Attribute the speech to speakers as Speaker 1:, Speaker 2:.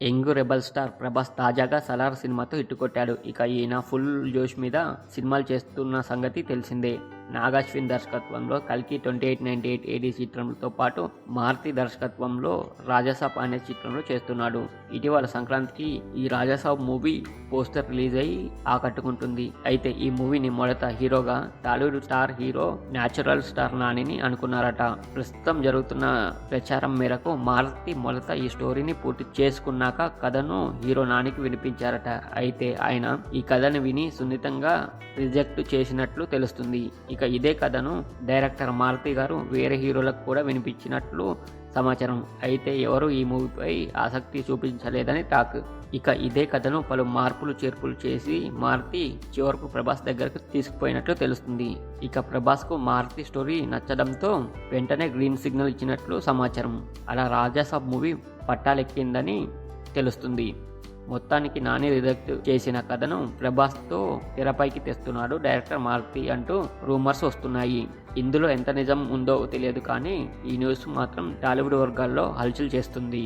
Speaker 1: Young rebel star Prabhas తాజాగా సలార్ సినిమాతో హిట్టుకొట్టాడు ఇక ఈయన ఫుల్ జోష్ మీద సినిమాలు చేస్తున్న సంగతి తెలిసిందే. నాగాశ్విన్ దర్శకత్వంలో కల్కి twenty eight ninety eight AD చిత్రంతో పాటు మారుతి దర్శకత్వంలో రాజాసాబ్ అనే చిత్రంలో చేస్తున్నాడు. ఇటీవల సంక్రాంతికి ఈ రాజాసాబ్ మూవీ పోస్టర్ రిలీజ్ అయ్యి ఆకట్టుకుంటుంది. అయితే ఈ మూవీని మొదట హీరోగా Tollywood star hero natural star నానిని అనుకున్నారట. ప్రస్తుతం జరుగుతున్న ప్రచారం మేరకు మారుతి మొదట ఈ స్టోరీని పూర్తి చేసుకున్నాక కథను హీరో నానికి వినిపించారట. అయితే ఆయన ఈ కథను విని సున్నితంగా రిజెక్ట్ చేసినట్లు తెలుస్తుంది. ఇక ఇదే కథను డైరెక్టర్ మారుతి గారు వేరే హీరోలకు కూడా వినిపించినట్లు సమాచారం. అయితే ఎవరు ఈ మూవీపై ఆసక్తి చూపించలేదని టాక్. ఇక ఇదే కథను పలు మార్పులు చేర్పులు చేసి మారుతి చివరకు ప్రభాస్ దగ్గరకు తీసుకుపోయినట్లు తెలుస్తుంది. ఇక ప్రభాస్కు మారుతి స్టోరీ నచ్చడంతో వెంటనే గ్రీన్ సిగ్నల్ ఇచ్చినట్లు సమాచారం. అలా రాజాసాబ్ మూవీ పట్టాలెక్కిందని తెలుస్తుంది. మొత్తానికి నాని రిజెక్ట్ చేసిన కథను ప్రభాస్తో తెరపైకి తెస్తున్నాడు డైరెక్టర్ మారుతి అంటూ రూమర్స్ వస్తున్నాయి. ఇందులో ఎంత నిజం ఉందో తెలియదు కానీ ఈ న్యూస్ మాత్రం టాలీవుడ్ వర్గాల్లో హల్చల్ చేస్తుంది.